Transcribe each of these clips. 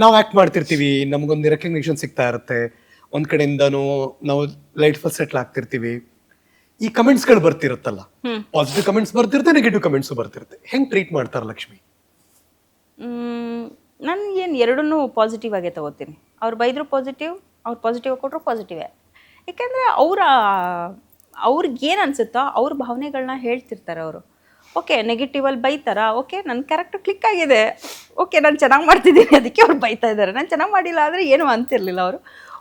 ನಾವು ಆಕ್ಟ್ ಮಾಡ್ತಿರ್ತೀವಿ ನಮಗೊಂದು ರೆಕಗ್ನಿಷನ್ ಸಿಗ್ತಾ ಇರುತ್ತೆ. ಒಂದ್ ಕಡೆಯಿಂದನೂ ನಾವು ಲೈಟ್ ಫಸ್ಟ್ ಸೆಟ್ಲ್ ಆಗ್ತಿರ್ತೀವಿ. ಈ ಕಮೆಂಟ್ಸ್ಗಳು ಬರ್ತಿರುತ್ತಲ್ಲ? ಪಾಸಿಟಿವ್ ಕಮೆಂಟ್ಸ್ ಬರ್ತಿರುತ್ತೆ ನೆಗೆಟಿವ್ ಕಮೆಂಟ್ಸ್ ಬರ್ತಿರುತ್ತೆ. ಹೆಂಗ್ ಟ್ರೀಟ್ ಮಾಡ್ತಾರ ಲಕ್ಷ್ಮಿ? ನಾನು ಏನು ಎರಡನ್ನೂ ಪಾಸಿಟಿವ್ ಆಗೇ ತಗೋತೀನಿ. ಅವ್ರು ಬೈದ್ರು ಪಾಸಿಟಿವ್ ಅವ್ರು ಪಾಸಿಟಿವ್ ಕೊಟ್ಟರು ಪಾಸಿಟಿವೇ ಯಾಕೆಂದರೆ ಅವರ ಅವ್ರಿಗೇನು ಅನಿಸುತ್ತೋ ಅವ್ರ ಭಾವನೆಗಳನ್ನ ಹೇಳ್ತಿರ್ತಾರೆ ಅವರು. ಓಕೆ ನೆಗೆಟಿವಲ್ಲಿ ಬೈತಾರ? ಓಕೆ ನನ್ನ ಕ್ಯಾರೆಕ್ಟರ್ ಕ್ಲಿಕ್ ಆಗಿದೆ. ಓಕೆ ನಾನು ಚೆನ್ನಾಗಿ ಮಾಡ್ತಿದ್ದೀನಿ. ಅದಕ್ಕೆ ಅವ್ರು ಬೈತಾ ಇದ್ದಾರೆ. ನಾನು ಚೆನ್ನಾಗಿ ಮಾಡಿಲ್ಲ ಆದರೆ ಏನೂ ಅಂತಿರಲಿಲ್ಲ ಅವರು.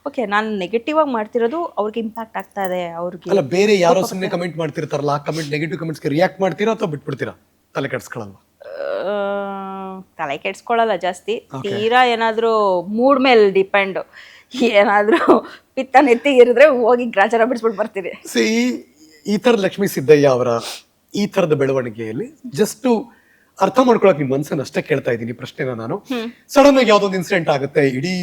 ಓಕೆ ನಾನು ನೆಗೆಟಿವ್ ಆಗಿ ಮಾಡ್ತಿರೋದು ಅವ್ರಿಗೆ ಇಂಪ್ಯಾಕ್ಟ್ ಆಗ್ತಾ ಇದೆ ಅವ್ರಿಗೆ ಅಲ್ಲ ಬೇರೆ ಯಾರೋ ಸುಮ್ಮನೆ ಕಮೆಂಟ್ ಮಾಡ್ತಿರ್ತಾರಲ್ಲ ಆ ಕಮೆಂಟ್ ನೆಗೆಟಿವ್ ಕಮೆಂಟ್ಸ್ಗೆ ರಿಯಾಕ್ಟ್ ಮಾಡ್ತೀರಾ ಅಥವಾ ಬಿಟ್ಬಿಡ್ತೀರಾ? ತಲೆ ಕೆಡಿಸ್ಕೊಳ್ಳಲ್ಲ ತಲೆ ಕೆಡ್ಸ್ಕೊಳ್ಳಲ್ಲ ಜಾಸ್ತಿ. ತೀರಾ ಏನಾದರೂ ಮೂಡ್ ಮೇಲೆ ಡಿಪೆಂಡ್ ಏನಾದರೂ ಪಿತ್ತ ನೆತ್ತಿ ಇರಿದ್ರೆ ಹೋಗಿ ಗ್ರಾಚಾರ ಬಿಡಿಸ್ಬಿಟ್ಟು ಬರ್ತೀವಿ. ಸಿ ಈ ಥರದ ಲಕ್ಷ್ಮೀ ಸಿದ್ದಯ್ಯ ಅವರ ಈ ಥರದ ಬೆಳವಣಿಗೆಯಲ್ಲಿ ಜಸ್ಟ್ ಅರ್ಥ ಮಾಡ್ಕೊಳಕ್ ನಿಮ್ ಮನ್ಸನ್ನ ಅಷ್ಟೇ ಕೇಳ್ತಾ ಇದ್ದೀನಿ ಪ್ರಶ್ನೆನ ನಾನು. ಸಡನ್ ಆಗಿ ಯಾವ್ದೊಂದು ಇನ್ಸಿಡೆಂಟ್ ಆಗುತ್ತೆ ಇಡೀ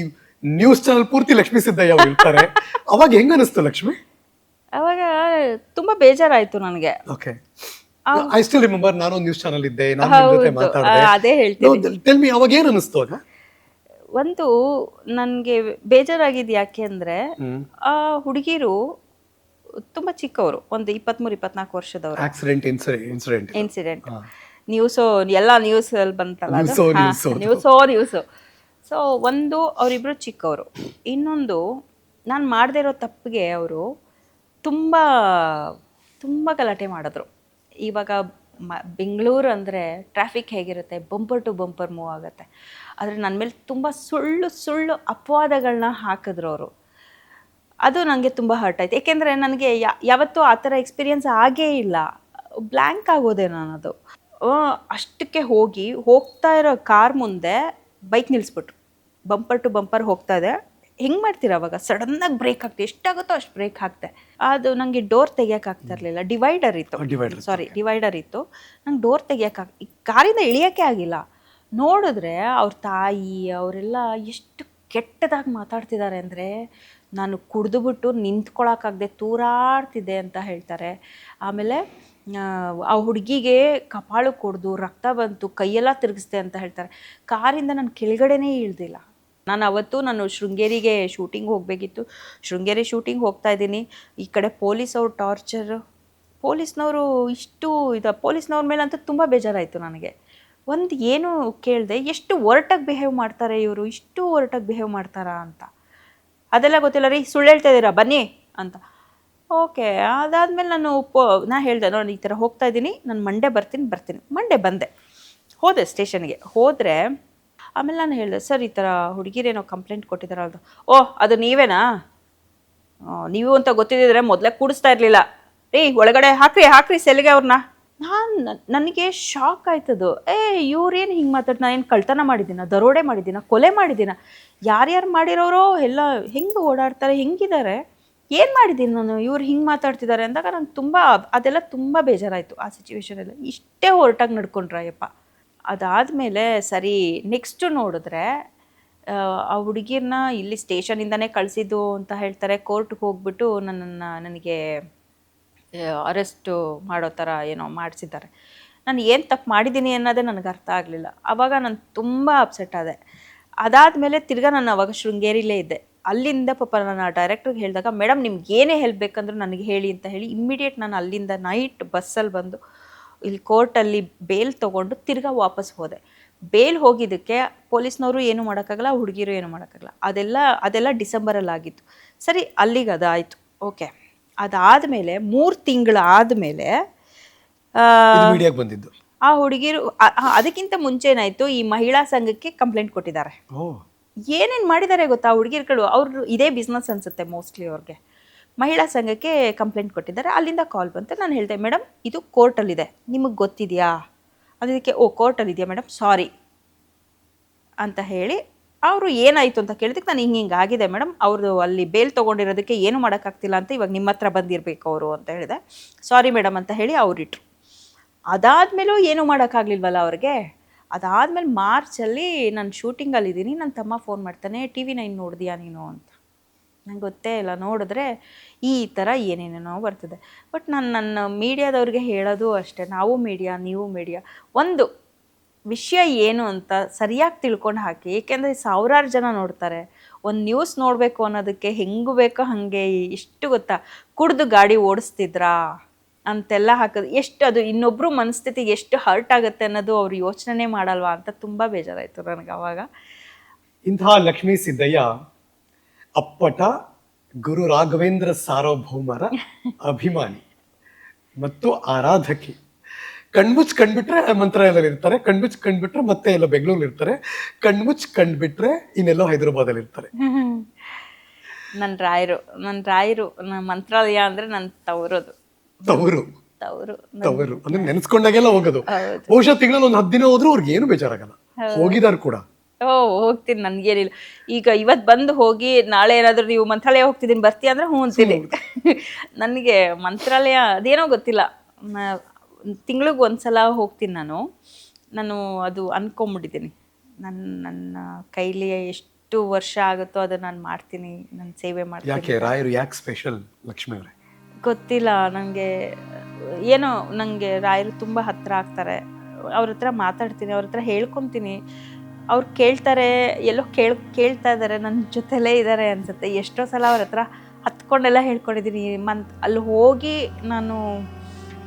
ನ್ಯೂಸ್ ಚಾನಲ್ ಪೂರ್ತಿ ಲಕ್ಷ್ಮೀ ಸಿದ್ದಯ್ಯ ಅವ್ರು ಇರ್ತಾರೆ ಅವಾಗ ಹೆಂಗ ಅನಿಸ್ತು ಲಕ್ಷ್ಮಿ? ಅವಾಗ ತುಂಬಾ ಬೇಜಾರಾಯ್ತು ನನಗೆ. ಓಕೆ ಐ ಸ್ಟಿಲ್ ರಿಮೆಂಬರ್ ನಾನು ನ್ಯೂಸ್ ಚಾನಲ್ ಇದ್ದೆ ನಾನು ನಿಮ್ ಜೊತೆ ಹೌದು, ಆ, ಅದೇ ಹೇಳ್ತೀನಿ. ಟೆಲ್ ಮಿ ಅವಾಗ ಏನ್ ಅನಿಸ್ತು ಆಗ ಒಂದು ನನಗೆ ಬೇಜಾರಾಗಿದ್ದು ಯಾಕೆ ಅಂದರೆ ಆ ಹುಡುಗಿರು ತುಂಬಾ ಚಿಕ್ಕವರು ಒಂದು ಇಪ್ಪತ್ತ್ಮೂರು ಇಪ್ಪತ್ನಾಲ್ಕು ವರ್ಷದವರು. ಆಕ್ಸಿಡೆಂಟ್ ಇನ್ಸಿಡೆಂಟ್ ಇನ್ಸಿಡೆಂಟ್ ನ್ಯೂಸು ಎಲ್ಲ ಬಂತಲ್ಲ? ನ್ಯೂಸೋ, ಹಾ, ನ್ಯೂಸೋ. ನ್ಯೂಸೋ ನ್ಯೂಸು ಸೊ ಒಂದು ಅವರಿಬ್ಬರು ಚಿಕ್ಕವರು. ಇನ್ನೊಂದು ನಾನು ಮಾಡದೇ ಇರೋ ತಪ್ಪಿಗೆ ಅವರು ತುಂಬ ತುಂಬ ಗಲಾಟೆ ಮಾಡಿದ್ರು. ಇವಾಗ ಮ, ಬೆಂಗಳೂರು ಅಂದರೆ ಟ್ರಾಫಿಕ್ ಹೇಗಿರುತ್ತೆ? ಬಂಪರ್ ಟು ಬಂಪರ್ ಮೂವ್ ಆಗುತ್ತೆ. ಆದರೆ ನನ್ನ ಮೇಲೆ ತುಂಬ ಸುಳ್ಳು ಸುಳ್ಳು ಅಪವಾದಗಳನ್ನ ಹಾಕಿದ್ರು ಅವರು. ಅದು ನನಗೆ ತುಂಬ ಹರ್ಟ್ ಆಯಿತು. ಏಕೆಂದರೆ ನನಗೆ ಯಾವತ್ತೂ ಆ ಥರ ಎಕ್ಸ್ಪೀರಿಯೆನ್ಸ್ ಆಗೇ ಇಲ್ಲ. ಬ್ಲ್ಯಾಂಕ್ ಆಗೋದೆ ನಾನದು. ಅದು ಅಷ್ಟಕ್ಕೆ ಹೋಗಿ ಹೋಗ್ತಾ ಇರೋ ಕಾರ್ ಮುಂದೆ ಬೈಕ್ ನಿಲ್ಲಿಸ್ಬಿಟ್ರು ಬಂಪರ್ ಟು ಬಂಪರ್ ಹೋಗ್ತಾ ಇದೆ. ಹೆಂಗೆ ಮಾಡ್ತೀರ ಅವಾಗ? ಸಡನ್ನಾಗಿ ಬ್ರೇಕ್ ಹಾಕ್ತೆ ಎಷ್ಟಾಗುತ್ತೋ ಅಷ್ಟು ಬ್ರೇಕ್ ಹಾಕ್ತೆ ಅದು ನನಗೆ ಡೋರ್ ತೆಗಿಯೋಕ್ಕಾಗ್ತಾ ಇರಲಿಲ್ಲ ಡಿವೈಡರ್ ಇತ್ತು. ಸಾರಿ ಡಿವೈಡರ್ ಇತ್ತು. ನಂಗೆ ಡೋರ್ ತೆಗಿಯೋಕ್ಕಾಗ ಕಾರಿಂದ ಇಳಿಯೋಕ್ಕೆ ಆಗಿಲ್ಲ. ನೋಡಿದ್ರೆ ಅವ್ರ ತಾಯಿ ಅವರೆಲ್ಲ ಎಷ್ಟು ಕೆಟ್ಟದಾಗಿ ಮಾತಾಡ್ತಿದ್ದಾರೆ ಅಂದರೆ ನಾನು ಕುಡಿದುಬಿಟ್ಟು ನಿಂತ್ಕೊಳಕ್ಕಾಗದೆ ತೂರಾಡ್ತಿದ್ದೆ ಅಂತ ಹೇಳ್ತಾರೆ. ಆಮೇಲೆ ಆ, ಆ ಹುಡುಗಿಗೆ ಕಪಾಳು ಕೊಡ್ದು ರಕ್ತ ಬಂತು ಕೈಯೆಲ್ಲ ತಿರುಗಿಸ್ದೆ ಅಂತ ಹೇಳ್ತಾರೆ. ಕಾರಿಂದ ನಾನು ಕೆಳಗಡೆನೇ ಇಳ್ದಿಲ್ಲ. ನಾನು ಅವತ್ತು ನಾನು ಶೃಂಗೇರಿಗೆ ಶೂಟಿಂಗ್ ಹೋಗಬೇಕಿತ್ತು. ಶೃಂಗೇರಿ ಶೂಟಿಂಗ್ ಹೋಗ್ತಾ ಇದ್ದೀನಿ. ಈ ಕಡೆ ಪೊಲೀಸ್ ಅವ್ರ ಟಾರ್ಚರ್ ಪೊಲೀಸ್ನವರು ಇಷ್ಟು ಇದು, ಪೊಲೀಸ್ನವ್ರ ಮೇಲೆ ಅಂತ ತುಂಬ ಬೇಜಾರಾಯಿತು ನನಗೆ. ಒಂದು ಏನು ಕೇಳಿದೆ, ಎಷ್ಟು ಒರಟಾಗಿ ಬಿಹೇವ್ ಮಾಡ್ತಾರೆ ಇವರು, ಇಷ್ಟು ಒರಟಾಗಿ ಬಿಹೇವ್ ಮಾಡ್ತಾರಾ ಅಂತ. ಅದೆಲ್ಲ ಗೊತ್ತಿಲ್ಲ, ರೀ, ಸುಳ್ಳು ಹೇಳ್ತಾ ಇದ್ದೀರಾ, ಬನ್ನಿ ಅಂತ. ಓಕೆ, ಅದಾದಮೇಲೆ ನಾನು ಪೋ ನಾ ಹೇಳಿದೆ, ನೋಡಿ, ಈ ಥರ ಹೋಗ್ತಾ ಇದ್ದೀನಿ, ನಾನು ಮಂಡೇ ಬರ್ತೀನಿ ಬರ್ತೀನಿ. ಮಂಡೇ ಬಂದೆ. ಹೋದೆ ಸ್ಟೇಷನ್ಗೆ ಹೋದರೆ ಆಮೇಲೆ ನಾನು ಹೇಳಿದೆ, ಸರ್, ಈ ಥರ ಹುಡುಗಿರೇನೋ ಕಂಪ್ಲೇಂಟ್ ಕೊಟ್ಟಿದ್ದಾರಲ್ದು. ಓಹ್ ಅದು ನೀವೇನಾ? ನೀವು ಅಂತ ಗೊತ್ತಿದ್ದಿದ್ರೆ ಮೊದಲೇ ಕೂಡಿಸ್ತಾ ಇರಲಿಲ್ಲ. ರೀ ಒಳಗಡೆ ಹಾಕ್ರಿ ಹಾಕ್ರಿ ಸೆಲ್ಗೆ ಅವ್ರನ್ನ. ನಾನು, ನನಗೆ ಶಾಕ್ ಆಯ್ತದು. ಏ, ಇವ್ರೇನು ಹಿಂಗೆ ಮಾತಾಡ್, ನಾನು ಏನು ಕಳ್ತನ ಮಾಡಿದ್ದೀನ? ದರೋಡೆ ಮಾಡಿದ್ದೀನ? ಕೊಲೆ ಮಾಡಿದ್ದೀನ? ಯಾರ್ಯಾರು ಮಾಡಿರೋರು ಎಲ್ಲ ಹೆಂಗೆ ಓಡಾಡ್ತಾರೆ, ಹೆಂಗಿದ್ದಾರೆ? ಏನು ಮಾಡಿದ್ದೀನಿ ನಾನು? ಇವ್ರು ಹಿಂಗೆ ಮಾತಾಡ್ತಿದ್ದಾರೆ? ಅಂದಾಗ ನಂಗೆ ತುಂಬ, ಅದೆಲ್ಲ ತುಂಬ ಬೇಜಾರಾಯಿತು ಆ ಸಿಚುವೇಶನಲ್ಲಿ ಇಷ್ಟೇ ಹೊರಟಾಗಿ ನಡ್ಕೊಂಡ್ರಯ್ಯಪ್ಪ ಅದಾದಮೇಲೆ ಸರಿ ನೆಕ್ಸ್ಟು ನೋಡಿದ್ರೆ ಆ, ಹುಡುಗಿರನ್ನ ಹುಡುಗಿರ್ನ ಇಲ್ಲಿ ಸ್ಟೇಷನಿಂದನೇ ಕಳಿಸಿದ್ದು ಅಂತ ಹೇಳ್ತಾರೆ. ಕೋರ್ಟ್ಗೆ ಹೋಗ್ಬಿಟ್ಟು ನನ್ನನ್ನು ನನಗೆ ಅರೆಸ್ಟು ಮಾಡೋ ಥರ ಏನೋ ಮಾಡಿಸಿದ್ದಾರೆ. ನಾನು ಏನು ತಪ್ಪು ಮಾಡಿದ್ದೀನಿ ಅನ್ನೋದೇ ನನಗೆ ಅರ್ಥ ಆಗಲಿಲ್ಲ. ಆವಾಗ ನಾನು ತುಂಬ ಅಪ್ಸೆಟ್ ಆದೆ. ಅದಾದಮೇಲೆ ತಿರ್ಗಾ ನಾನು ಅವಾಗ ಶೃಂಗೇರಿಲೇ ಇದ್ದೆ. ಅಲ್ಲಿಂದ ಪಾಪ ನಾನು ಆ ಡೈರೆಕ್ಟ್ರಿಗೆ ಹೇಳಿದಾಗ ಮೇಡಮ್ ನಿಮ್ಗೆ ಏನೇ ಹೆಲ್ಪ್ ಬೇಕಂದ್ರೂ ನನಗೆ ಹೇಳಿ ಅಂತ ಹೇಳಿ ಇಮ್ಮಿಡಿಯೇಟ್ ನಾನು ಅಲ್ಲಿಂದ ನೈಟ್ ಬಸ್ಸಲ್ಲಿ ಬಂದು ಇಲ್ಲಿ ಕೋರ್ಟಲ್ಲಿ ಬೇಲ್ ತೊಗೊಂಡು ತಿರ್ಗಾ ವಾಪಸ್ ಹೋದೆ. ಬೇಲ್ ಹೋಗಿದ್ದಕ್ಕೆ ಪೊಲೀಸ್ನವರು ಏನು ಮಾಡೋಕ್ಕಾಗಲ್ಲ ಹುಡುಗಿರು ಏನು ಮಾಡೋಕ್ಕಾಗಲ್ಲ. ಅದೆಲ್ಲ ಅದೆಲ್ಲ ಡಿಸೆಂಬರಲ್ಲಿ ಆಗಿತ್ತು ಸರಿ ಅಲ್ಲಿಗೆ ಅದಾಯಿತು. ಓಕೆ. ಅದಾದಮೇಲೆ ಮೂರು ತಿಂಗಳಾದಮೇಲೆ ಆದಮೇಲೆ ಬಂದಿದ್ದು. ಆ ಹುಡುಗಿರು ಅದಕ್ಕಿಂತ ಮುಂಚೆ ಏನಾಯ್ತು ಈ ಮಹಿಳಾ ಸಂಘಕ್ಕೆ ಕಂಪ್ಲೇಂಟ್ ಕೊಟ್ಟಿದ್ದಾರೆ. ಏನೇನು ಮಾಡಿದ್ದಾರೆ ಗೊತ್ತಾ ಹುಡುಗಿರ್ಗಳು? ಅವ್ರು ಇದೇ ಬಿಸ್ನೆಸ್ ಅನ್ಸುತ್ತೆ ಮೋಸ್ಟ್ಲಿ ಅವ್ರಿಗೆ. ಮಹಿಳಾ ಸಂಘಕ್ಕೆ ಕಂಪ್ಲೇಂಟ್ ಕೊಟ್ಟಿದ್ದಾರೆ. ಅಲ್ಲಿಂದ ಕಾಲ್ ಬಂತು. ನಾನು ಹೇಳಿದೆ ಮೇಡಮ್ ಇದು ಕೋರ್ಟಲ್ಲಿದೆ ನಿಮಗೆ ಗೊತ್ತಿದೆಯಾ? ಅದಕ್ಕೆ ಓ ಕೋರ್ಟಲ್ಲಿದೆಯಾ ಮೇಡಮ್ ಸಾರಿ ಅಂತ ಹೇಳಿ, ಅವರು ಏನಾಯಿತು? ಅಂತ ಕೇಳಿದಕ್ಕೆ, ನಾನು ಹಿಂಗೆ ಹಿಂಗೆ ಆಗಿದೆ ಮೇಡಮ್ ಅವ್ರದ್ದು ಅಲ್ಲಿ ಬೇಲ್ ತೊಗೊಂಡಿರೋದಕ್ಕೆ ಏನು ಮಾಡೋಕ್ಕಾಗ್ತಿಲ್ಲ ಅಂತ ಇವಾಗ ನಿಮ್ಮ ಹತ್ರ ಬಂದಿರಬೇಕು ಅವರು ಅಂತ ಹೇಳಿದೆ. ಸಾರಿ ಮೇಡಮ್ ಅಂತ ಹೇಳಿ ಅವರಿಟ್ರು. ಅದಾದಮೇಲೂ ಏನೂ ಮಾಡೋಕ್ಕಾಗ್ಲಿಲ್ವಲ್ಲ ಅವ್ರಿಗೆ? ಅದಾದಮೇಲೆ ಮಾರ್ಚಲ್ಲಿ ನಾನು ಶೂಟಿಂಗಲ್ಲಿದ್ದೀನಿ ನನ್ನ ತಮ್ಮ ಫೋನ್ ಮಾಡ್ತಾನೆ ಟಿ ವಿ ನೈನ್ ನೋಡಿದ್ಯಾ ನೀನು? ಅಂತ. ನಂಗೆ ಗೊತ್ತೇ ಇಲ್ಲ. ನೋಡಿದ್ರೆ ಈ ಥರ ಏನೇನೇನೋ ಬರ್ತದೆ. ಬಟ್ ನಾನು, ನನ್ನ ಮೀಡಿಯಾದವ್ರಿಗೆ ಹೇಳೋದು ಅಷ್ಟೇ. ನಾವು ಮೀಡಿಯಾ, ನೀವು ಮೀಡಿಯಾ. ಒಂದು ವಿಷಯ ಏನು ಅಂತ ಸರಿಯಾಗಿ ತಿಳ್ಕೊಂಡು ಹಾಕಿ, ಏಕೆಂದರೆ ಸಾವಿರಾರು ಜನ ನೋಡ್ತಾರೆ. ಒಂದು ನ್ಯೂಸ್ ನೋಡಬೇಕು ಅನ್ನೋದಕ್ಕೆ ಹೆಂಗು ಬೇಕೋ ಹಾಗೆ ಇಷ್ಟು ಗೊತ್ತಾ? ಕುಡ್ದು ಗಾಡಿ ಓಡಿಸ್ತಿದ್ರಾ? ಅಂತೆಲ್ಲ ಹಾಕೋದು, ಎಷ್ಟು ಅದು ಇನ್ನೊಬ್ಬರು ಮನಸ್ಥಿತಿಗೆ ಎಷ್ಟು ಹರ್ಟ್ ಆಗುತ್ತೆ ಅನ್ನೋದು ಅವ್ರು ಯೋಚನೆ ಮಾಡಲ್ವಾ ಅಂತ ತುಂಬ ಬೇಜಾರಾಯಿತು ನನಗೆ ಅವಾಗ. ಇಂತಹ ಲಕ್ಷ್ಮೀ ಸಿದ್ದಯ್ಯ ಅಪ್ಪಟ ಗುರು ರಾಘವೇಂದ್ರ ಸಾರ್ವಭೌಮರ ಅಭಿಮಾನಿ ಮತ್ತು ಆರಾಧಕಿ. ಕಣ್ಮುಚ್ ಕಂಡ್ಬಿಟ್ರೆ ಮಂತ್ರಾಲಯದಲ್ಲಿ ಇರ್ತಾರೆ ಕಣ್ಮುಚ್ ಕಂಡ್ಬಿಟ್ರೆ ಮತ್ತೆ ಎಲ್ಲ ಬೆಂಗಳೂರಲ್ಲಿ ಇರ್ತಾರೆ ಕಣ್ಮುಚ್ ಕಂಡ್ಬಿಟ್ರೆ ಇನ್ನೆಲ್ಲೋ ಹೈದರಾಬಾದಲ್ಲಿ ಇರ್ತಾರೆ. ನನ್ನ ರಾಯರು ನನ್ನ ರಾಯರು ನನ್ನ ಮಂತ್ರಾಲಯ ಅಂದ್ರೆ ನನ್ನ ತವರದು. ತವರು. ತವರು. ತವರು. ಅಂದ್ರೆ ನೆನೆಸ್ಕೊಂಡಾಗೆಲ್ಲ ಹೋಗೋದು. ಬಹುಶಃ ತಿಂಗಳಲ್ಲಿ ಒಂದ್ ಹತ್ತು ದಿನ ಹೋದ್ರು ಅವ್ರಿಗೆ ಏನು ಬೇಜಾರಾಗಲ್ಲ. ಹೋಗಿದಾರು ಕೂಡ. ಓ ಹೋಗ್ತೀನಿ ನನ್ಗೇನಿಲ್ಲ ಈಗ ಇವತ್ತು ಬಂದು ಹೋಗಿ ನಾಳೆ ಏನಾದರೂ ನೀವು ಮಂತ್ರಾಲಯ ಹೋಗ್ತಿದ್ದೀನಿ ಬರ್ತೀಯ ಅಂದ್ರೆ ಹ್ಞೂ ಅಂತೀನಿ. ನನಗೆ ಮಂತ್ರಾಲಯ ಅದೇನೋ ಗೊತ್ತಿಲ್ಲ. ತಿಂಗಳಿಗೆ ಒಂದ್ಸಲ ಹೋಗ್ತೀನಿ ನಾನು. ನಾನು ಅದು ಅನ್ಕೊಂಬಿಟ್ಟಿದ್ದೀನಿ. ನನ್ನ ನನ್ನ ಕೈಲಿ ಎಷ್ಟು ವರ್ಷ ಆಗುತ್ತೋ ಅದನ್ನ ನಾನು ಮಾಡ್ತೀನಿ ನನ್ನ ಸೇವೆ ಮಾಡ್ತೀನಿ. ಯಾಕೆ ರಾಯರು ಯಾಕೆ ಸ್ಪೆಷಲ್ ಲಕ್ಷ್ಮಿ ಅವರೇ? ಗೊತ್ತಿಲ್ಲ ನನಗೆ ಏನೋ ನನಗೆ ರಾಯರು ತುಂಬ ಹತ್ತಿರ ಆಗ್ತಾರೆ. ಅವ್ರ ಹತ್ರ ಮಾತಾಡ್ತೀನಿ ಅವ್ರ ಹತ್ರ ಹೇಳ್ಕೊತೀನಿ. ಅವ್ರು ಕೇಳ್ತಾರೆ, ಎಲ್ಲೋ ಕೇಳ್, ಕೇಳ್ತಾ ಇದ್ದಾರೆ ನನ್ನ ಜೊತೆಲೇ ಇದ್ದಾರೆ ಅನ್ಸುತ್ತೆ. ಎಷ್ಟೋ ಸಲ ಅವ್ರ ಹತ್ರ ಹತ್ಕೊಂಡೆಲ್ಲ ಹೇಳ್ಕೊಂಡಿದ್ದೀನಿ ಮಂತ್ ಅಲ್ಲಿ ಹೋಗಿ ನಾನು,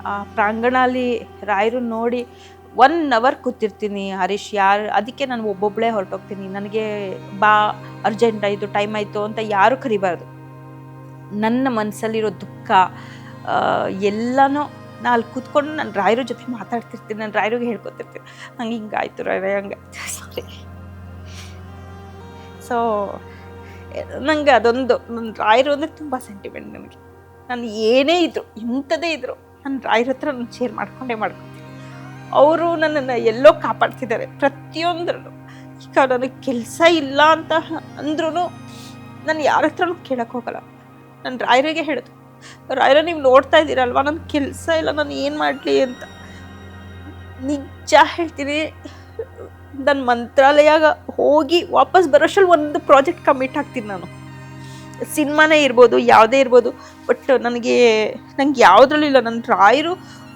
ಆ, ಪ್ರಾಂಗಣಲ್ಲಿ ರಾಯರು ನೋಡಿ ಒನ್ ಅವರ್ ಕೂತಿರ್ತೀನಿ ಹರೀಶ್, ಯಾರು, ಅದಕ್ಕೆ ನಾನು ಒಬ್ಬೊಬ್ಬಳೇ ಹೊರಟೋಗ್ತೀನಿ. ನನಗೆ ಬಾ ಅರ್ಜೆಂಟ್ ಆಯಿತು ಟೈಮ್ ಆಯಿತು ಅಂತ ಯಾರೂ ಕರಿಬಾರ್ದು. ನನ್ನ ಮನಸ್ಸಲ್ಲಿರೋ ದುಃಖ ಎಲ್ಲನೂ ನಾ ಅಲ್ಲಿ ಕೂತ್ಕೊಂಡು ನಾನು ರಾಯರ ಜೊತೆ ಮಾತಾಡ್ತಿರ್ತೀನಿ, ನಾನು ರಾಯರಿಗೆ ಹೇಳ್ಕೊತಿರ್ತೀನಿ. ನಂಗೆ ಹಿಂಗಾಯ್ತು ರಾಯ ಹಂಗಾಯ್ತು ಸಾರಿ. ಸೊ ನನಗೆ ಅದೊಂದು ನನ್ನ ರಾಯರು ಅಂದರೆ ತುಂಬ ಸೆಂಟಿಮೆಂಟ್ ನನಗೆ. ನಾನು ಏನೇ ಇದ್ರು ಇಂಥದೇ ಇದ್ರು ನನ್ನ ರಾಯರ ಹತ್ರ ನಾನು ಶೇರ್ ಮಾಡ್ಕೊಂಡೇ ಮಾಡ್ಕೊತೀನಿ. ಅವರು ನನ್ನನ್ನು ಎಲ್ಲೋ ಕಾಪಾಡ್ತಿದ್ದಾರೆ. ಪ್ರತಿಯೊಂದ್ರೂ ಈಗ ನನಗೆ ಕೆಲಸ ಇಲ್ಲ ಅಂತ ಅಂದ್ರೂ ನಾನು ಯಾರ ಹತ್ರನೂ ಕೇಳೋಕ್ಕೋಗಲ್ಲ ಹೋಗಲ್ಲ. ನಾನು ರಾಯರಿಗೆ ಹೇಳೋದು ರಾಯರ ನೀವು ನೋಡ್ತಾ ಇದ್ದೀರಲ್ವ? ನನ್ನ ಕೆಲಸ ಇಲ್ಲ, ನಾನು ಏನು ಮಾಡಲಿ ಅಂತ. ನಿಜ ಹೇಳ್ತೀನಿ ನನ್ನ ಮಂತ್ರಾಲಯ ಹೋಗಿ ವಾಪಸ್ ಬರೋಷ್ರಲ್ಲಿ ಒಂದು ಪ್ರಾಜೆಕ್ಟ್ ಕಮಿಟ್ ಆಗ್ತೀನಿ ನಾನು. ಸಿನಿಮಾನೇ ಇರ್ಬೋದು, ಯಾವುದೇ ಇರ್ಬೋದು, ಬಟ್ ನನಗೆ, ನಂಗೆ ಯಾವುದ್ರಲ್ಲೂ ಇಲ್ಲ. ನನ್ನ ರಾಯರು,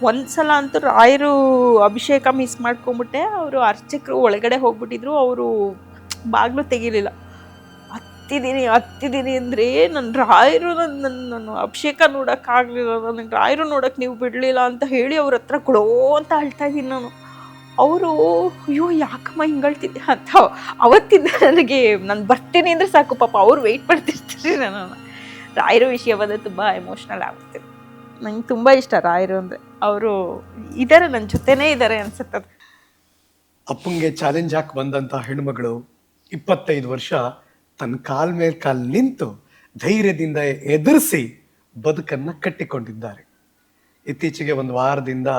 ಒಂದ್ಸಲ ಅಂತೂ ರಾಯರು ಅಭಿಷೇಕ ಮಿಸ್ ಮಾಡ್ಕೊಂಬಿಟ್ಟೆ ಅವರು ಅರ್ಚಕರು ಒಳಗಡೆ ಹೋಗ್ಬಿಟ್ಟಿದ್ರು. ಅವರು ಬಾಗಿಲು ತೆಗಿಲಿಲ್ಲ. ಹತ್ತಿದ್ದೀನಿ ಹತ್ತಿದ್ದೀನಿ ಅಂದರೆ ನನ್ನ ರಾಯರು ನನ್ನ ನಾನು ಅಭಿಷೇಕ ನೋಡೋಕ್ಕಾಗಲಿಲ್ಲ ನನಗೆ ರಾಯರು ನೋಡೋಕ್ಕೆ ನೀವು ಬಿಡಲಿಲ್ಲ ಅಂತ ಹೇಳಿ ಅವ್ರ ಹತ್ರ ಕೊಡೋ ಅಂತ ಅಳ್ತಾ ಇದ್ದೀನಿ ನಾನು. ಅವರು, ಅಯ್ಯೋ, ಯಾಕಮ್ಮ ಹಿಂಗಳ್ತಿದ್ದೆ ಅಂತ ಅವತ್ತಿಂದ ನನಗೆ ನಾನು ಬರ್ತೀನಿ ಅಂದರೆ ಸಾಕು ಪಾಪ, ಅವ್ರು ವೆಯ್ಟ್ ಮಾಡ್ತಿರ್ತೀರಿ ನಾನು ರಾಯರ ವಿಷಯ ಬಂದರೆ ತುಂಬ ಎಮೋಷ್ನಲ್ ಆಗುತ್ತೆ. ನಂಗೆ ತುಂಬ ಇಷ್ಟ ರಾಯರು ಅಂದರೆ. ಅವರು ಇದ್ದಾರೆ ನನ್ನ ಜೊತೆನೇ ಇದ್ದಾರೆ ಅನ್ಸುತ್ತೆ ಅಪ್ಪಂಗೆ ಚಾಲೆಂಜ್ ಹಾಕಿ ಬಂದಂಥ ಹೆಣ್ಮಗಳು ಇಪ್ಪತ್ತೈದು ವರ್ಷ ತನ್ನ ಕಾಲ್ ಮೇಲೆ ಕಾಲು ನಿಂತು ಧೈರ್ಯದಿಂದ ಎದುರಿಸಿ ಬದುಕನ್ನು ಕಟ್ಟಿಕೊಂಡಿದ್ದಾರೆ. ಇತ್ತೀಚೆಗೆ ಒಂದು ವಾರದಿಂದ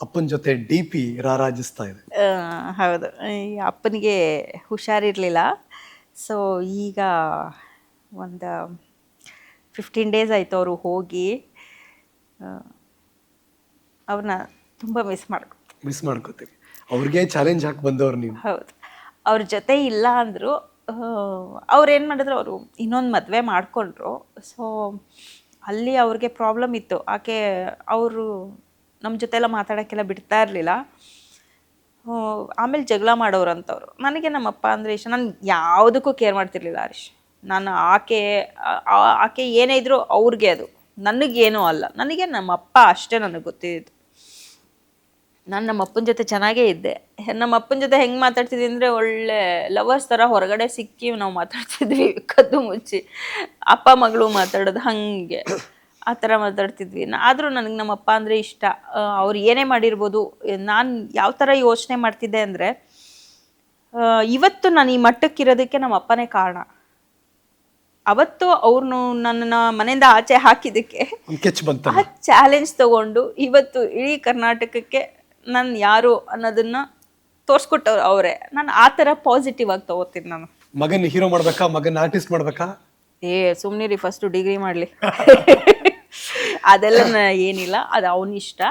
ಅಪ್ಪನ ಜೊತೆ ಡಿ ಪಿ ರಾರಾಜಿಸ್ತಾ ಇದೆ. ಹೌದು. ಈ ಅಪ್ಪನಿಗೆ ಹುಷಾರಿರಲಿಲ್ಲ ಸೊ ಈಗ ಒಂದು ಫಿಫ್ಟೀನ್ ಡೇಸ್ ಆಯಿತು ಅವರು ಹೋಗಿ. ಅವ್ರನ್ನ ತುಂಬ ಮಿಸ್ ಮಾಡ್ಕೊ ಮಿಸ್ ಮಾಡ್ಕೋತೀವಿ. ಅವ್ರಿಗೆ ಚಾಲೆಂಜ್ ಹಾಕಿ ಬಂದವ್ರು ನೀವು. ಹೌದು. ಅವ್ರ ಜೊತೆ ಇಲ್ಲ ಅಂದರು ಅವ್ರು ಏನು ಮಾಡಿದ್ರು, ಅವರು ಇನ್ನೊಂದು ಮದುವೆ ಮಾಡಿಕೊಂಡ್ರು. ಸೊ ಅಲ್ಲಿ ಅವ್ರಿಗೆ ಪ್ರಾಬ್ಲಮ್ ಇತ್ತು. ಆಕೆ, ಅವರು ನಮ್ಮ ಜೊತೆ ಎಲ್ಲ ಮಾತಾಡೋಕ್ಕೆಲ್ಲ ಬಿಡ್ತಾ ಇರಲಿಲ್ಲ. ಆಮೇಲೆ ಜಗಳ ಮಾಡೋರು ಅಂತವ್ರು ನನಗೆ ನಮ್ಮಪ್ಪ ಅಂದರೆ ಇಷ್ಟ. ನಾನು ಯಾವುದಕ್ಕೂ ಕೇರ್ ಮಾಡ್ತಿರ್ಲಿಲ್ಲ ಹರೀಶ್. ನಾನು ಆಕೆ ಆಕೆ ಏನೇ ಇದ್ರೂ ಅವ್ರಿಗೆ ಅದು. ನನಗೇನೂ ಅಲ್ಲ. ನನಗೆ ನಮ್ಮಪ್ಪ ಅಷ್ಟೇ ನನಗೆ ಗೊತ್ತಿದ್ದು. ನಾನು ನಮ್ಮ ಅಪ್ಪನ ಜೊತೆ ಚೆನ್ನಾಗೇ ಇದ್ದೆ. ನಮ್ಮ ಅಪ್ಪನ ಜೊತೆ ಹೆಂಗೆ ಮಾತಾಡ್ತಿದ್ವಿ ಅಂದರೆ ಒಳ್ಳೆ ಲವರ್ಸ್ ಥರ ಹೊರಗಡೆ ಸಿಕ್ಕಿ ನಾವು ಮಾತಾಡ್ತಿದ್ವಿ ಕದ್ದು ಮುಚ್ಚಿ. ಅಪ್ಪ ಮಗಳು ಮಾತಾಡೋದು ಹಾಗೆ. ಆ ಥರ ಮಾತಾಡ್ತಿದ್ವಿ. ಆದರೂ ನನಗೆ ನಮ್ಮ ಅಪ್ಪ ಅಂದರೆ ಇಷ್ಟ. ಅವ್ರು ಏನೇ ಮಾಡಿರ್ಬೋದು ನಾನು ಯಾವ ಥರ ಯೋಚನೆ ಮಾಡ್ತಿದ್ದೆ ಅಂದರೆ ಇವತ್ತು ನಾನು ಈ ಮಟ್ಟಕ್ಕಿರೋದಕ್ಕೆ ನಮ್ಮ ಅಪ್ಪನೇ ಕಾರಣ. ಅವತ್ತು ಅವ್ರನ್ನು ನನ್ನ ಮನೆಯಿಂದ ಆಚೆ ಹಾಕಿದ್ದಕ್ಕೆ ಚಾಲೆಂಜ್ ತಗೊಂಡು ಇವತ್ತು ಇಡೀ ಕರ್ನಾಟಕಕ್ಕೆ ನಾನು ಯಾರು ಅನ್ನೋದನ್ನ ತೋರಿಸ್ಕೊಟ್ಟವ್ರು ಅವರೇ. ನಾನು ಆ ಥರ ಪಾಸಿಟಿವ್ ಆಗಿ ತಗೋತೀನಿ ನಾನು. ಮಗನ್ ಹೀರೋ ಮಾಡ್ಬೇಕಾ? ಮಗನ್ ಆರ್ಟಿಸ್ಟ್ ಮಾಡ್ಬೇಕಾ? ಏ ಸುಮ್ಮನೆ ರೀ ಫಸ್ಟು ಡಿಗ್ರಿ ಮಾಡಲಿ. ಅದೆಲ್ಲ ನ- ಏನಿಲ್ಲ ಅದು ಅವನ ಇಷ್ಟ.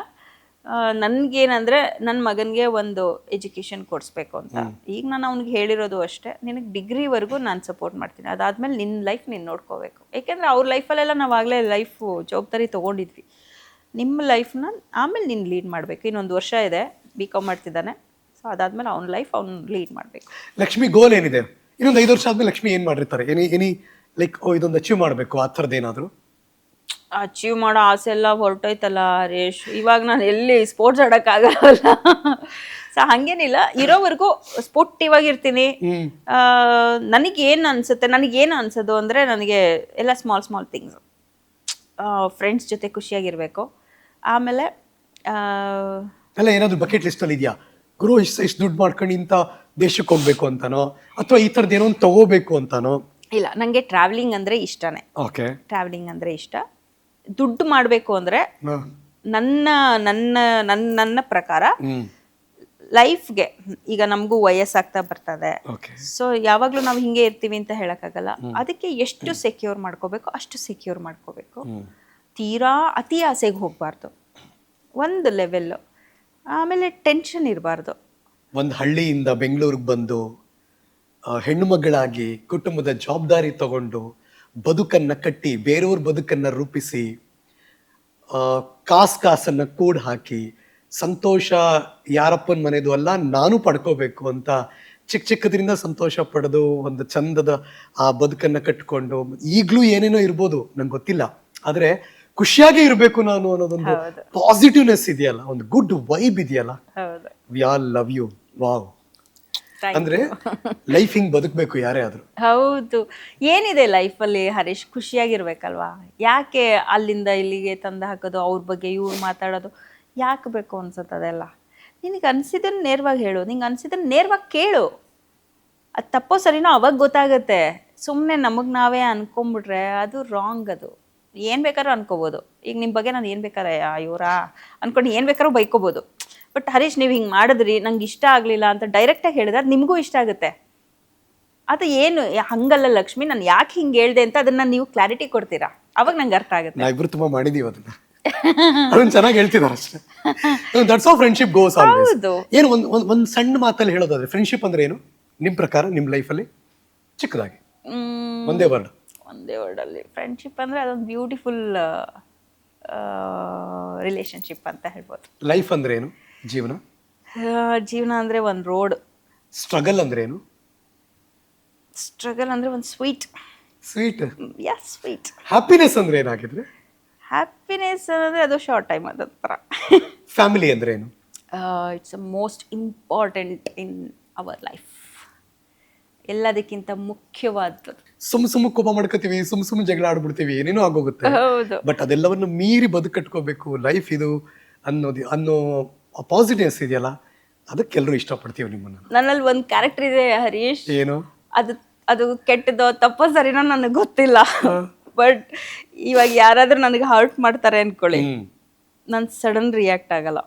ನನಗೇನಂದ್ರೆ ನನ್ನ ಮಗನಿಗೆ ಒಂದು ಎಜುಕೇಶನ್ ಕೊಡಿಸ್ಬೇಕು ಅಂತ. ಈಗ ನಾನು ಅವ್ನಿಗೆ ಹೇಳಿರೋದು ಅಷ್ಟೇ ನಿನಗೆ ಡಿಗ್ರಿವರೆಗೂ ನಾನು ಸಪೋರ್ಟ್ ಮಾಡ್ತೀನಿ. ಅದಾದ್ಮೇಲೆ ನಿನ್ನ ಲೈಫ್ ನೀನು ನೋಡ್ಕೋಬೇಕು. ಯಾಕೆಂದ್ರೆ ಅವ್ರ ಲೈಫಲ್ಲೆಲ್ಲ ನಾವಾಗಲೇ ಲೈಫು ಜವಾಬ್ದಾರಿ ತೊಗೊಂಡಿದ್ವಿ. ನಿಮ್ಮ ಲೈಫ್ನ ಆಮೇಲೆ ನೀನು ಲೀಡ್ ಮಾಡಬೇಕು. ಇನ್ನೊಂದು ವರ್ಷ ಇದೆ ಬಿ ಕಾಮ್ ಮಾಡ್ತಿದ್ದಾನೆ. ಸೊ ಅದಾದ್ಮೇಲೆ ಅವ್ನ ಲೈಫ್ ಅವ್ನು ಲೀಡ್ ಮಾಡಬೇಕು. ಲಕ್ಷ್ಮಿ ಗೋಲ್ ಏನಿದೆ? ಇನ್ನೊಂದು ಐದು ವರ್ಷ ಆದ್ಮೇಲೆ ಲಕ್ಷ್ಮಿ ಏನು ಮಾಡಿರ್ತಾರೆ? ಎನಿ ಎನಿ ಲೈಕ್ ಓ ಇದೊಂದು ಅಚೀವ್ ಮಾಡಬೇಕು ಆ ಥರದ್ದು ಏನಾದರೂ? ಅಚೀವ್ ಮಾಡೋ ಆಸೆ ಎಲ್ಲ ಹೊರಟೋಯ್ತಲ್ಲ ರೇಷ್ ಇವಾಗ ನಾನು ಎಲ್ಲಿ ಸ್ಪೋರ್ಟ್ಸ್ ಆಡೋಕ್ಕಾಗಲ್ಲ ಸೊ ಹಂಗೇನಿಲ್ಲ. ಇರೋವರೆಗೂ ಸ್ಪೋರ್ಟಿವ್ ಆಗಿರ್ತೀನಿ. ಇರ್ತೀನಿ ನನಗೆ ಏನು ಅನ್ಸುತ್ತೆ ನನಗೇನು ಅನ್ಸೋದು ಅಂದರೆ ನನಗೆ ಎಲ್ಲ ಸ್ಮಾಲ್ ಸ್ಮಾಲ್ ಥಿಂಗ್ಸ್ ಫ್ರೆಂಡ್ಸ್ ಜೊತೆ ಖುಷಿಯಾಗಿರಬೇಕು. ಆಮೇಲೆ ಆ, ಅಲ್ಲ ಏನಾದ್ರು ಬಕೆಟ್ ಲಿಸ್ಟ್ ಅಲ್ಲಿ ಇದೆಯಾ? ಗುರು ಇಷ್ಟು ಇಷ್ಟು ದುಡ್ಡು ಮಾಡ್ಕೊಂಡು ಇಂಥ ದೇಶಕ್ಕೆ ಹೋಗ್ಬೇಕು ಅಂತಾನೋ? ಅಥವಾ ಈ ಥರದ್ದು ಏನೋ ಒಂದು ತಗೋಬೇಕು ಅಂತಾನೋ? ಇಲ್ಲ ನನಗೆ ಟ್ರಾವೆಲಿಂಗ್ ಅಂದರೆ ಇಷ್ಟನೇ. ಓಕೆ. ಟ್ರಾವೆಲಿಂಗ್ ಅಂದರೆ ಇಷ್ಟ. ದುಡ್ಡು ಮಾಡಬೇಕು ಅಂದರೆ ನನ್ನ ನನ್ನ ನನ್ನ ನನ್ನ ಪ್ರಕಾರ ಲೈಫ್ಗೆ ಈಗ ನಮಗೂ ವಯಸ್ಸಾಗ್ತಾ ಬರ್ತದೆ. ಸೊ ಯಾವಾಗಲೂ ನಾವು ಹಿಂಗೆ ಇರ್ತೀವಿ ಅಂತ ಹೇಳೋಕ್ಕಾಗಲ್ಲ. ಅದಕ್ಕೆ ಎಷ್ಟು ಸೆಕ್ಯೂರ್ ಮಾಡ್ಕೋಬೇಕು ಅಷ್ಟು ಸೆಕ್ಯೂರ್ ಮಾಡ್ಕೋಬೇಕು. ತೀರಾ ಅತಿ ಆಸೆಗೆ ಹೋಗಬಾರ್ದು. ಒಂದು ಲೆವೆಲ್ಲು ಆಮೇಲೆ ಟೆನ್ಷನ್ ಇರಬಾರ್ದು. ಒಂದು ಹಳ್ಳಿಯಿಂದ ಬೆಂಗಳೂರಿಗೆ ಬಂದು ಹೆಣ್ಣು ಮಗಳಾಗಿ ಕುಟುಂಬದ ಜವಾಬ್ದಾರಿ ತಗೊಂಡು ಬದುಕನ್ನು ಕಟ್ಟಿ ಬೇರೆಯವ್ರ ಬದುಕನ್ನು ರೂಪಿಸಿ ಕಾಸು ಕಾಸನ್ನು ಕೂಡ ಕೂಡ್ ಹಾಕಿ ಸಂತೋಷ ಯಾರಪ್ಪನ ಮನೆದು ಅಲ್ಲ, ನಾನು ಪಡ್ಕೋಬೇಕು ಅಂತ ಚಿಕ್ಕ ಚಿಕ್ಕದ್ರಿಂದ ಸಂತೋಷ ಪಡೆದು ಒಂದು ಚಂದದ ಆ ಬದುಕನ್ನು ಕಟ್ಕೊಂಡು ಈಗಲೂ ಏನೇನೋ ಇರ್ಬೋದು, ನಂಗೆ ಗೊತ್ತಿಲ್ಲ. ಆದ್ರೆ ಖುಷಿಯಾಗಿ ಇರಬೇಕು ನಾನು ಅನ್ನೋದೊಂದು. ಪಾಸಿಟಿವ್ನೆಸ್ ಇದೆಯಲ್ಲ ಒಂದು ಗುಡ್ ವೈಬ್ ಇದೆಯಲ್ಲ. We all love you wow ಅಂದ್ರೆ ಲೈಫ್ ಹಿಂಗ್ ಬದುಕಬೇಕು ಯಾರೇ ಆದ್ರೂ. ಹೌದು. ಏನಿದೆ ಲೈಫ್ ಅಲ್ಲಿ ಹರೀಶ್? ಖುಷಿಯಾಗಿರ್ಬೇಕಲ್ವಾ? ಯಾಕೆ ಅಲ್ಲಿಂದ ಇಲ್ಲಿಗೆ ತಂದು ಹಾಕೋದು ಅವ್ರ ಬಗ್ಗೆ ಇವ್ರು ಮಾತಾಡೋದು? ಯಾಕೆ ಬೇಕು ಅನ್ಸುತ್ತೆ ಅದೆಲ್ಲ? ನಿನಗೆ ಅನ್ಸಿದನ್ನ ನೇರವಾಗಿ ಹೇಳು. ನಿಂಗೆ ಅನ್ಸಿದನ್ನ ನೇರವಾಗಿ ಕೇಳು. ಅದು ತಪ್ಪೋ ಸರಿನೋ ಅವಾಗ ಗೊತ್ತಾಗುತ್ತೆ. ಸುಮ್ಮನೆ ನಮಗೆ ನಾವೇ ಅನ್ಕೊಂಬಿಟ್ರೆ ಅದು ರಾಂಗ್ ಅದು. ಏನು ಬೇಕಾದ್ರೂ ಅನ್ಕೋಬೋದು. ಈಗ ನಿಮ್ಮ ಬಗ್ಗೆ ನಾನು ಏನು ಬೇಕಾರೆ ಇವರಾ? ಅನ್ಕೊಂಡು ಏನು ಬೇಕಾದ್ರೂ ಬೈಕೋಬೋದು. ಬಟ್ ಹರೀಶ್ ನೀವು ಹಿಂಗೆ ಮಾಡಿದ್ರಿ ನಂಗೆ ಇಷ್ಟ ಆಗಲಿಲ್ಲ ಅಂತ ಡೈರೆಕ್ಟಾಗಿ ಹೇಳಿದ್ರೆ ಅದು ನಿಮಗೂ ಇಷ್ಟ ಆಗುತ್ತೆ. ಅದು ಏನು ಹಂಗಲ್ಲ ಲಕ್ಷ್ಮಿ ನಾನು ಯಾಕೆ ಹಿಂಗೆ ಹೇಳ್ದೆ ಅಂತ ಅದನ್ನ ನೀವು ಕ್ಲಾರಿಟಿ ಕೊಡ್ತೀರಾ? ಅವಾಗ ನಂಗೆ ಅರ್ಥ ಆಗುತ್ತೆ. ನಾವಿಬ್ರು ತುಂಬಾ ಮಾಡಿದೀವಿ ಅದನ್ನ. ಅದನ್ನ ಚೆನ್ನಾಗಿ ಹೇಳ್ತಿದ್ದಾರೆ ಅಷ್ಟೇ. ದಟ್ಸ್ ಫ್ರೆಂಡ್ಶಿಪ್ ಗೋಸ್ ಆಲ್ವೇಸ್ ಹೌದು. ಏನು ಒಂದು ಒಂದು ಒಂದು ಸಣ್ಣ ಮಾತಲ್ಲಿ ಹೇಳೋದಾದ್ರೆ ಫ್ರೆಂಡ್ಶಿಪ್ ಅಂದ್ರೆ ಏನು? ನಿಮ್ಮ ಪ್ರಕಾರ ನಿಮ್ ಲೈಫಲ್ಲಿ ಚಿಕ್ಕದಾಗಿ. ಒಂದೇ ವರ್ಡ್ ಒಂದೇ ವರ್ಡಲ್ಲಿ ಫ್ರೆಂಡ್ಶಿಪ್ ಅಂದರೆ ಅದೊಂದು ಬ್ಯೂಟಿಫುಲ್ ರಿಲೇಶನ್ಶಿಪ್ ಅಂತ ಹೇಳ್ಬೋದು. ಲೈಫ್ ಅಂದ್ರೆ ಏನು? ಜೀವನ? ಜೀವನ ಅಂದರೆ ಒಂದು ರೋಡ್ ಸ್ಟ್ರಗಲ್ ಅಂದ್ರೆ ಏನು? ಸ್ಟ್ರಗಲ್ ಅಂದರೆ ಒಂದು ಸ್ವೀಟ್ ಸ್ವೀಟ್ ಯಾ ಸ್ವೀಟ್ ಹ್ಯಾಪಿನೆಸ್ ಅಂದ್ರೆ ಏನಾಗಿದ್ರೆ? ಹ್ಯಾಪಿನೆಸ್ ಅಂದರೆ ಅದು ಶಾರ್ಟ್ ಟೈಮ್ ಅದ ಥರ ಫ್ಯಾಮಿಲಿ ಅಂದ್ರೆ ಏನು? It's a most important in our life ಎಲ್ಲದಕ್ಕಿಂತ ಮುಖ್ಯವಾದದ್ದು. ಸುಮ್ ಸುಮ್ ಕೋಪ ಮಾಡ್ಕೋತೀವಿ ಸುಮ್ ಸುಮ್ ಜಗಳ ಆಡ್ಬಿಡ್ತೀವಿ ಏನೇನೋ ಆಗೋಗುತ್ತೆ. ಬಟ್ ಅದೆಲ್ಲವನ್ನು ಮೀರಿ ಬದುಕಟ್ಕೋಬೇಕು ಲೈಫ್ ಇದು ಅನ್ನೋದು ಅನ್ನೋ ಪಾಸಿಟಿವ್ನೆಸ್ ಇದೆಯಲ್ಲ ಅದಕ್ಕೆಲ್ಲರೂ ಇಷ್ಟಪಡ್ತೀವಿ ನಿಮ್ಮನ್ನ. ನನ್ನಲ್ಲಿ ಒಂದು ಕ್ಯಾರೆಕ್ಟರ್ ಇದೆ ಹರೀಶ್. ಏನು? ಅದು ಅದು ಕೆಟ್ಟದೋ ತಪ್ಪೋ ಸರಿನೋ ನನಗೆ ಗೊತ್ತಿಲ್ಲ. ಬಟ್ ಇವಾಗ ಯಾರಾದ್ರೂ ನನಗೆ ಹರ್ಟ್ ಮಾಡ್ತಾರೆ ಅನ್ಕೊಳ್ಳಿ. ನಾನು ಸಡನ್ ರಿಯಾಕ್ಟ್ ಆಗಲ್ಲ.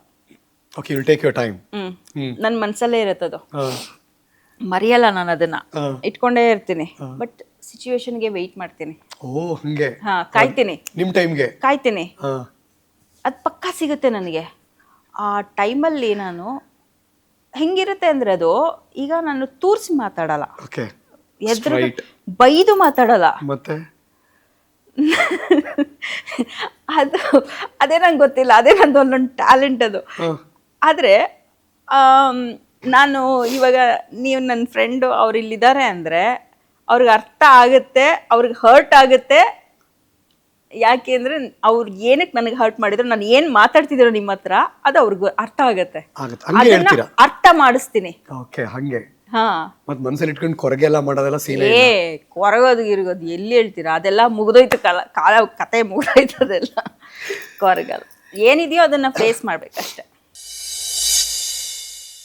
Okay will take your time ನನ್ನ ಮನ್ಸಲ್ಲೇ ಇರುತ್ತದು. ಮರೆಯಲ್ಲ ನಾನು ಅದನ್ನ. ಇಟ್ಕೊಂಡೇ ಇರ್ತೀನಿ. ಬಟ್ ಸಿಚುವೇಶನ್ಗೆ ವೆಯ್ಟ್ ಮಾಡ್ತೀನಿ. ಓ ಹಂಗೆ. ಹಾ ಕಾಯ್ತೀನಿ. ನಿಮ್ ಟೈಮ್ಗೆ ಕಾಯ್ತೀನಿ. ಹಾ. ಅದು ಪಕ್ಕಾ ಸಿಗುತ್ತೆ ನನಗೆ. ಆ ಟೈಮಲ್ಲಿ ನಾನು ಹೆಂಗಿರುತ್ತೆ ಅಂದ್ರೆ ಅದು ಈಗ ನಾನು ತೂರ್ಸಿ ಮಾತಾಡಲ್ಲ. ಓಕೆ ಎದ್ರು Straight. ಬೈದು ಮಾತಾಡಲ್ಲ. ಮತ್ತೆ? ಅದು ಅದೇ ನಂಗೆ ಗೊತ್ತಿಲ್ಲ ಅದೇ ನಂದು ಒಂದೊಂದು ಟ್ಯಾಲೆಂಟ್ ಅದು. ಆದ್ರೆ ಆದರೆ ನಾನು ಇವಾಗ ನೀವು ನನ್ನ ಫ್ರೆಂಡು ಅವ್ರು ಇಲ್ಲಿದ್ದಾರೆ ಅಂದರೆ ಅವ್ರಿಗೆ ಅರ್ಥ ಆಗುತ್ತೆ ಅವ್ರಿಗೆ ಹರ್ಟ್ ಆಗುತ್ತೆ. ಯಾಕೆ ಅಂದ್ರೆ ಅವ್ರು ಏನಕ್ಕೆ ನನಗೆ ಹರ್ಟ್ ಮಾಡಿದ್ರು ನಾನು ಏನು ಮಾತಾಡ್ತಿದ್ದೀರೋ ನಿಮ್ಮ ಹತ್ರ ಅದು ಅವ್ರಿಗೆ ಅರ್ಥ ಆಗುತ್ತೆ. ಅದನ್ನ ಅರ್ಥ ಮಾಡಿಸ್ತೀನಿ. ಓಕೆ ಹಂಗೆ. ಹಾ. ಮತ್ತೆ ಮನ್ಸಲ್ಲಿ ಇಟ್ಕೊಂಡು ಕೊರಗೆ ಎಲ್ಲ ಮಾಡೋದೆಲ್ಲ ಸೀನ್ ಏ ಕೊರಗೋದು ಇರಗೋದು ಎಲ್ಲಿ ಹೇಳ್ತೀರಾ? ಅದೆಲ್ಲ ಮುಗಿದೋಯ್ತು ಕಾಲ ಕಾಲ ಕತೆ ಮುಗ್ದೋಯ್ತು ಅದೆಲ್ಲ. ಕೊರಗಲ್ಲ ಏನಿದೆಯೋ ಅದನ್ನ ಫೇಸ್ ಮಾಡ್ಬೇಕಷ್ಟೆ.